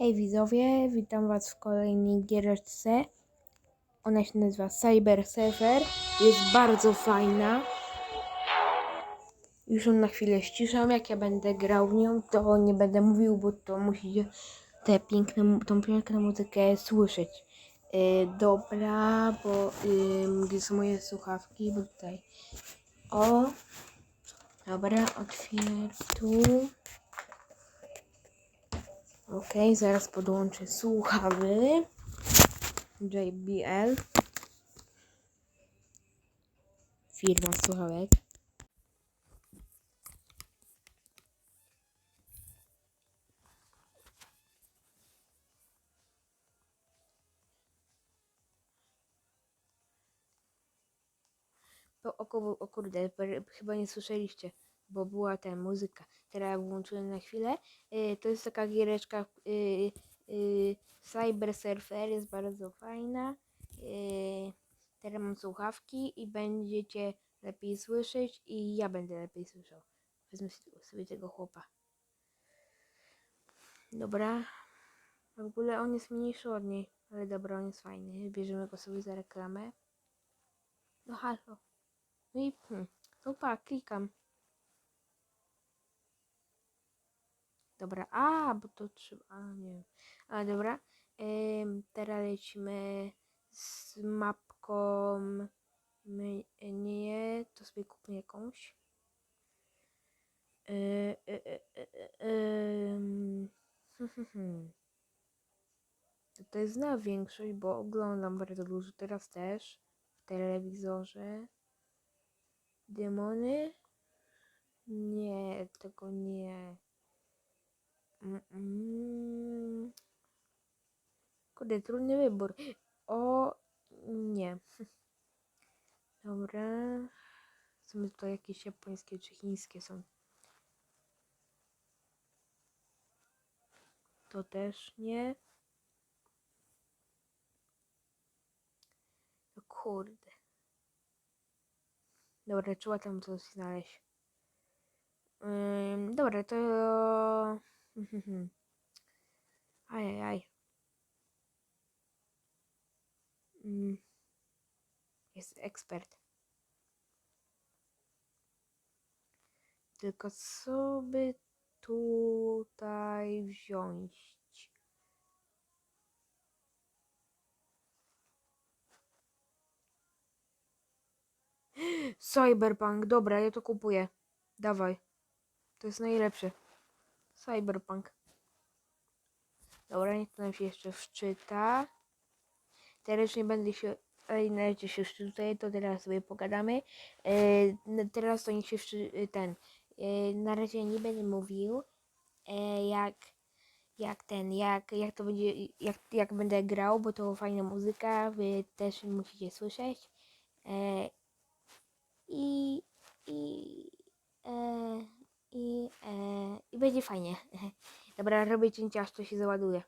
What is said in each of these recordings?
Hej widzowie, witam was w kolejnej giereczce. Ona się nazywa Cyber Surfer. Jest bardzo fajna. Już ją na chwilę ściszam. Jak ja będę grał w nią, to nie będę mówił, bo to musicie tę piękną, tą piękną muzykę słyszeć. Yy, dobra, bo yy, gdzie są moje słuchawki? Bo tutaj. O, dobra, otwieram tu. Ok, zaraz podłączę słuchawy. JBL. Firma słuchawek. O, o, ku- o kurde, chyba nie słyszeliście, bo była ta muzyka. Teraz włączyłem na chwilę. Y, to jest taka giereczka y, y, Cyber Surfer, jest bardzo fajna. Teraz mam słuchawki i będziecie lepiej słyszeć i ja będę lepiej słyszał. Wezmę sobie- tego chłopa. Dobra. W ogóle on jest mniejszy od niej, ale dobra, on jest fajny. Bierzemy go sobie za reklamę. No halo. No i hmm, opa, klikam. Dobra, a, bo to trzeba, a nie wiem. A dobra, teraz lecimy z mapką. My, nie, to sobie kupię jakąś. Y, ym, To jest na większość, bo oglądam bardzo dużo teraz też w telewizorze. Demony? Nie, tego nie. Kurde, trudny wybór. O, nie. Dobra. Są tutaj jakieś japońskie czy chińskie są. To też nie. No kurde. Dobra, trzeba tam coś znaleźć. Ym, dobra, to... Ajajaj. Mm. Jest ekspert. Tylko co by tutaj wziąć? Cyberpunk, dobra, ja to kupuję. Dawaj. To jest najlepsze. Cyberpunk. Dobra, niech to nam się jeszcze wczyta. Teraz nie będę się. Ej, na razie się wczytuje, to teraz sobie pogadamy. E, n- teraz to niech się wczy, ten. E, na razie nie będę mówił, e, jak, jak ten, jak, jak to będzie, jak, jak będę grał, bo to fajna muzyka, wy też musicie słyszeć. E, i, i, e, i, e, i będzie fajnie. Dobra, robię cięcie, aż to się załaduje.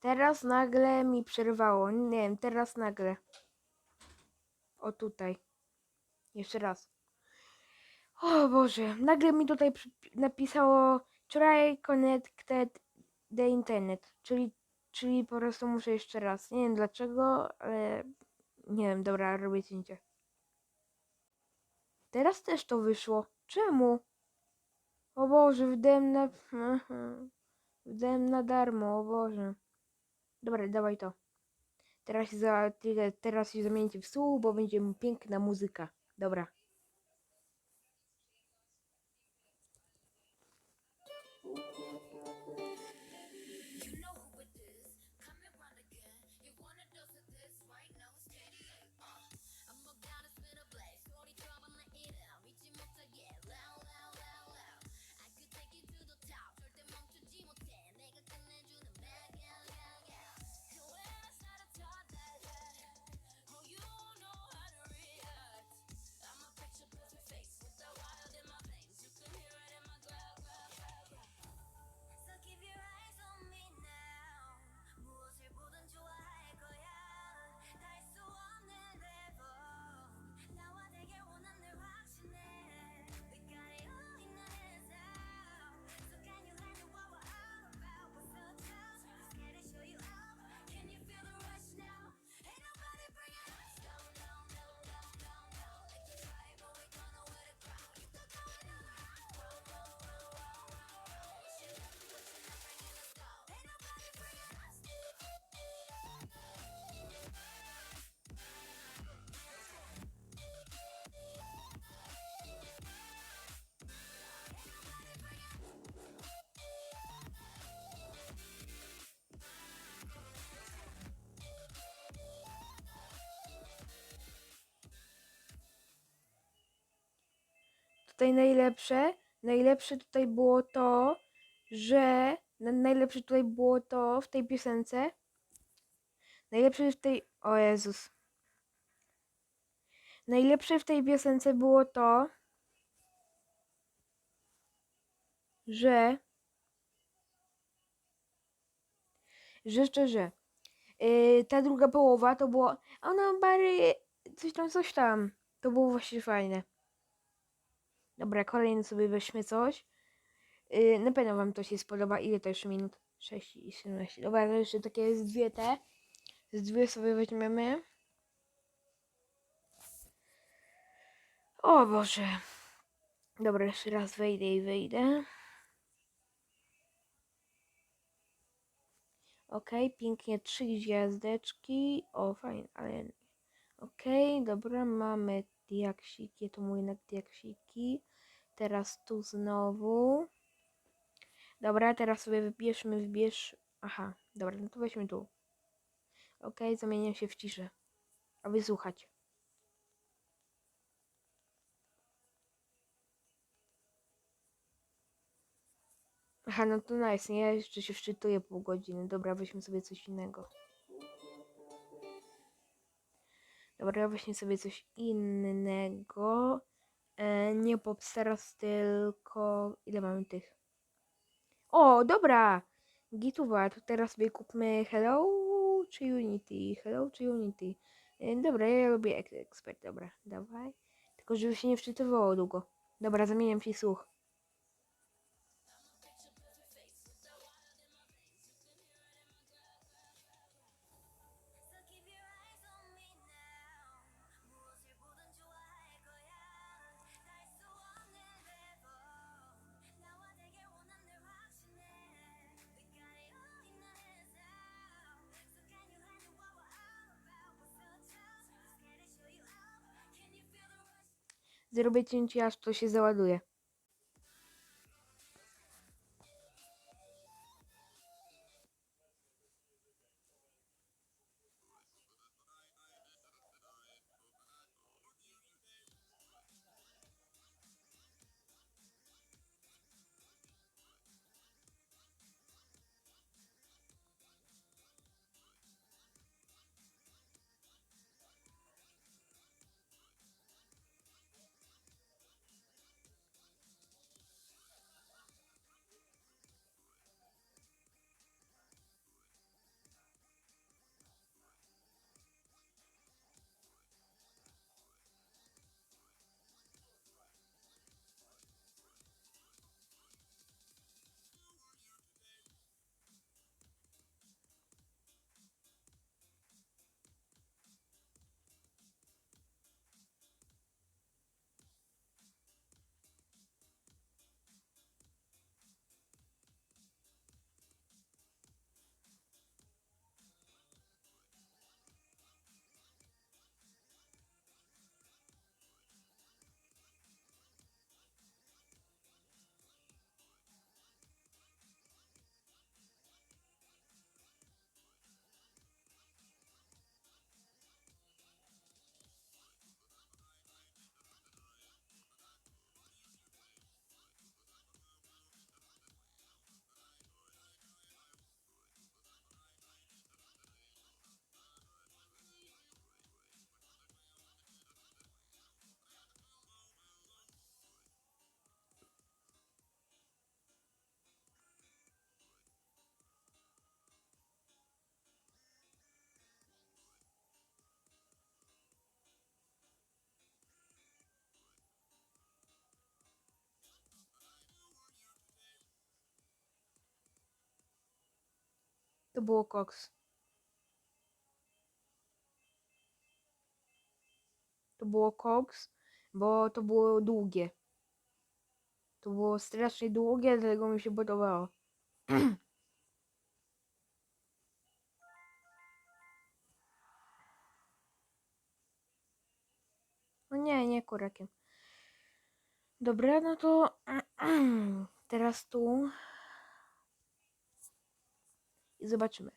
Teraz nagle mi przerwało. Nie wiem, teraz nagle. O tutaj. Jeszcze raz. O Boże, nagle mi tutaj napisało try connected the internet, czyli, czyli po prostu muszę jeszcze raz. Nie wiem dlaczego, ale nie wiem, dobra, robię cięcie. Teraz też to wyszło. Czemu? O Boże, wdałem na... Wdałem na darmo, o Boże. Dobra, dawaj to. Teraz się, za, teraz się zamienicie w stół, bo będzie piękna muzyka. Dobra. Tutaj najlepsze, najlepsze tutaj było to, że na- najlepsze tutaj było to w tej piosence. Najlepsze w tej. O Jezus. Najlepsze w tej piosence było to, że. Że szczerze. Yy, ta druga połowa to było. Ona bary. Coś tam, coś tam. To było właśnie fajne. Dobra, kolejny sobie weźmy coś. Yy, na pewno wam to się spodoba. Ile to jeszcze minut? 6 i 17. Dobra, to jeszcze takie z dwie te. Z dwie sobie weźmiemy. O Boże. Dobra, jeszcze raz wejdę i wyjdę. Okej, pięknie, trzy gwiazdeczki. O, fajnie, ale... Okej, dobra, mamy diaksiki, to mój jednak diaksiki. Teraz tu znowu. Dobra, teraz sobie wybierzmy, wybierz... Aha, dobra, no to weźmy tu. Okej, zamieniam się w ciszę. A wysłuchać. Aha, no to nice, nie? Jeszcze się wczytuję pół godziny. Dobra, weźmy sobie coś innego. Dobra, weźmy sobie coś innego. E, nie Popstars, tylko... Ile mamy tych? O, dobra! Gituwa, to teraz sobie kupmy Hello czy Unity? Hello czy Unity? E, dobra, ja lubię Expert, dobra, dawaj. Tylko żeby się nie wczytywało długo. Dobra, zamieniam się słuch. Zrobię cięcie, aż to się załaduje. To było koks. To było koks, bo to było długie. To było strasznie długie, dlatego mi się podobało. No nie, nie kurakiem. Dobra, no to teraz tu. Zobaczymy.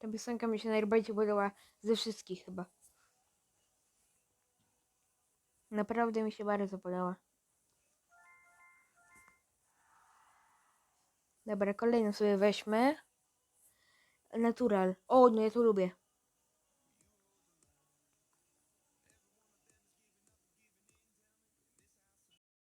Ta piosenka mi się najbardziej podoba ze wszystkich chyba. Naprawdę mi się bardzo podoba. Dobra, kolejną sobie weźmy. Natural. O, no ja to lubię.